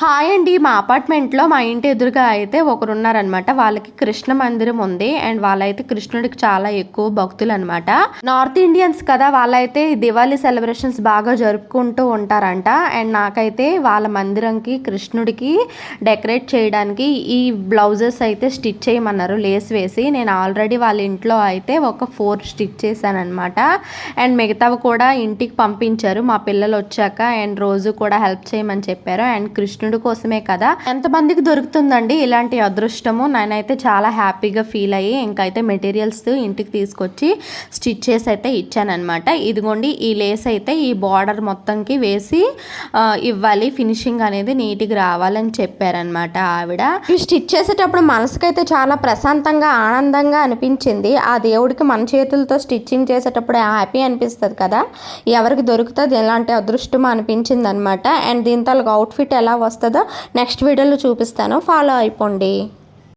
Hi అండి మా అపార్ట్మెంట్లో మా ఇంటి ఎదురుగా అయితే ఒకరు ఉన్నారనమాట వాళ్ళకి కృష్ణ మందిరం ఉంది. అండ్ వాళ్ళైతే కృష్ణుడికి చాలా ఎక్కువ భక్తులు అనమాట నార్త్ ఇండియన్స్ కదా వాళ్ళైతే దివాళీ సెలబ్రేషన్స్ బాగా జరుపుకుంటూ ఉంటారంట. అండ్ నాకైతే వాళ్ళ మందిరంకి కృష్ణుడికి డెకరేట్ చేయడానికి ఈ బ్లౌజెస్ అయితే స్టిచ్ చేయమన్నారు లేస్ వేసి. నేను ఆల్రెడీ వాళ్ళ ఇంట్లో అయితే ఒక ఫోర్ స్టిచ్ చేశానమాట అండ్ మిగతావి కూడా ఇంటికి పంపించారు. మా పిల్లలు వచ్చాక అండ్ రోజు కూడా హెల్ప్ చేయమని చెప్పారు. అండ్ కృష్ణుడు కోసమే కదా. ఎంతమందికి దొరుకుతుందండి ఇలాంటి అదృష్టము? నేనైతే చాలా హ్యాపీగా ఫీల్ అయ్యి ఇంకైతే మెటీరియల్స్ ఇంటికి తీసుకొచ్చి స్టిచ్ చేసి అయితే ఇచ్చానమాట ఇదిగోండి ఈ లేస్ అయితే ఈ బార్డర్ మొత్తంకి వేసి ఇవ్వాలి. ఫినిషింగ్ అనేది నీట్గా రావాలని చెప్పారనమాట ఆవిడ. ఇవి స్టిచ్ చేసేటప్పుడు మనసుకైతే చాలా ప్రశాంతంగా ఆనందంగా అనిపించింది. ఆ దేవుడికి మన చేతులతో స్టిచ్చింగ్ చేసేటప్పుడు హ్యాపీ అనిపిస్తుంది కదా. ఎవరికి దొరుకుతుంది? ఎలాంటి అదృష్టం అనిపించింది అనమాట అండ్ దీంతో అవుట్ఫిట్ ఎలా వస్తుంది వస్తుందో? నెక్స్ట్ వీడియోలో చూపిస్తాను. ఫాలో అయిపోండి.